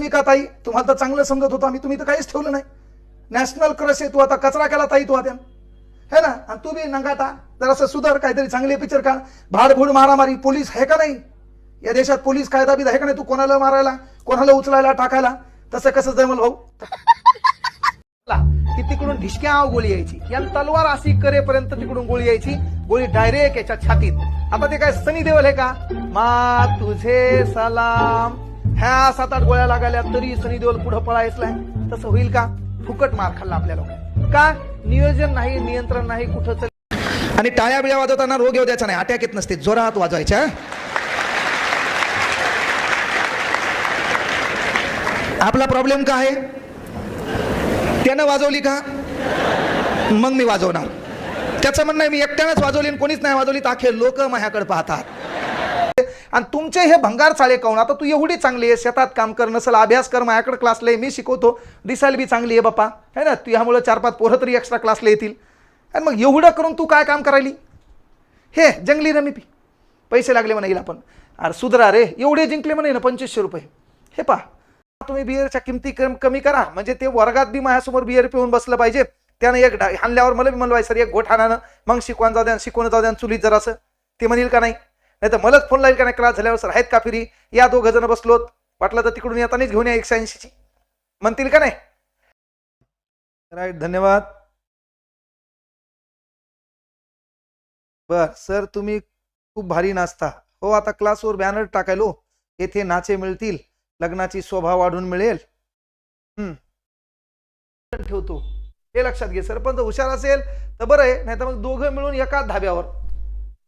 का ताई? तुम्हाला तर चांगलं समजत होतं आम्ही. तुम्ही तर काहीच ठेवलं नाही. नॅशनल क्रश आहे तू आता. कचरा केला ताई तू आता है ना? आणि तू बी नंगाटा. जरासं सुधार काहीतरी चांगले पिक्चर का भाडभूड मारामारी. पोलीस आहे का नाही? या देशात पोलीस कायदा बिदा आहे का नाही तू? कोणाला मारायला कोणाला उचलायला टाकायला? तसं कसं जमल भाऊ? की तिकडून ढिशक्या गोळी यायची. या तलवार अशी करेपर्यंत तिकडून गोळी यायची. गोळी डायरेक्ट याच्या छातीत. आता ते काय सनी देवल आहे का? मा तुझे सलाम. ह्या सात आठ गोळ्या लागायल्या तरी सनी देवल पुढे पळायचलाय. तसं होईल का? फुकट मार खाल्ला आपल्या लोकांनी. का? नियोजन नाही नियंत्रण नाही कुठं चल आणि टाळ्या बिळ्या वाजवताना रोग येऊ द्यायचा नाही अटॅक येत नसते जोरात वाजवायच्या आपला प्रॉब्लेम काय आहे? त्यानं वाजवली का? मग मी वाजवणार. त्याचं म्हणणं आहे मी एकट्यानंच वाजवली आणि कोणीच नाही वाजवली ताखे लोक माझ्याकडे पाहतात. आणि तुमचे हे भंगार चाळे काऊन? आता तू एवढी चांगली आहे शेतात काम कर नसेल अभ्यास कर माझ्याकडे क्लासला आहे मी शिकवतो. दिसायला बी चांगली आहे बापा है ना? तू ह्यामुळं चार पाच पोरं तरी एक्स्ट्रा क्लासला येतील. आणि मग एवढं करून तू काय काम करायली? हे जंगली रमी पी. पैसे लागले म्हणा येईल आपण अरे सुधरा रे एवढे जिंकले म्हणे ना पंचवीसशे रुपये. हे पा तुम्ही बिअरच्या किमती कम कमी करा. म्हणजे ते वर्गात बी माझ्यासमोर बिअर पिऊन बसलं पाहिजे. त्यानं एक डा- हाणल्यावर मला बी म्हणलं सर एक घोट हाणानं मग शिकवण जाऊ द्या शिकवण जाऊ द्या चुलीत जरासं. ते म्हणील का नाही? नाही तर मलाच फोन लाईल का नाही? क्लास झाल्यावर सर आहेत का फिरी? या दोघ जण बसलोत. वाटलं तर तिकडून येतानीच घेऊन या एकशे ऐंशीची. म्हणतील का नाही? राईट धन्यवाद. बर सर तुम्ही खूप भारी नाचता हो आता क्लासवर बॅनर टाकायलो. येथे नाचे मिळतील. लग्नाची शोभा वाढून मिळेल. हम्म. ठेवतो. हे लक्षात घे सरपंच हुशार असेल तर बरं आहे नाही तर मग दोघं मिळून एकाच धाब्यावर.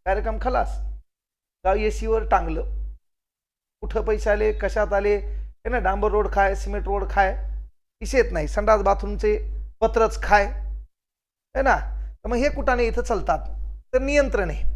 कार्यक्रम खलास. गाव सीवर टांगलं? कुठं पैसे आले? कशात आले? हे ना डांबर रोड खाय सिमेंट रोड खाय इशेत नाही. संडास बाथरूमचे पत्रच खाय. है ना? तर मग हे कुठाने इथं चालतात. तर नियंत्रण आहे.